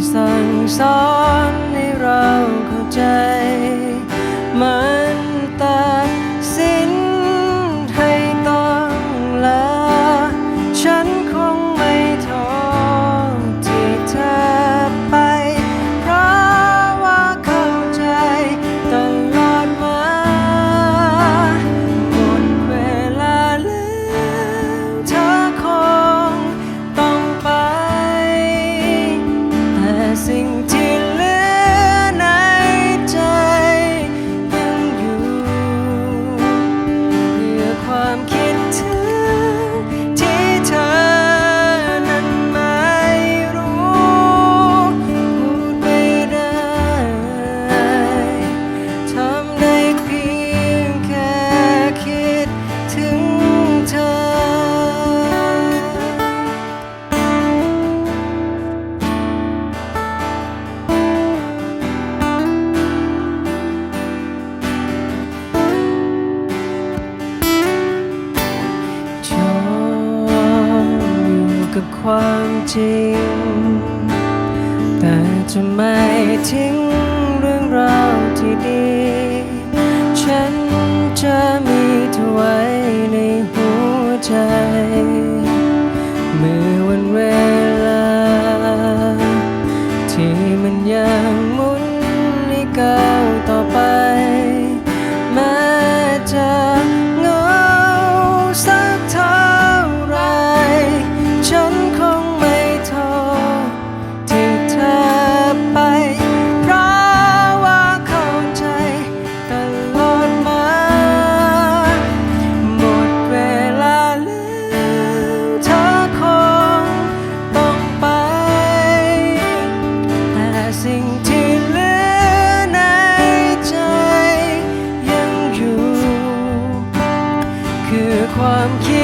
sun, sun. จริง แต่จะไม่ทิ้งเรื่องราวที่ดี ฉันจะมีเธอไว้ในหัวใจ I'm kidding.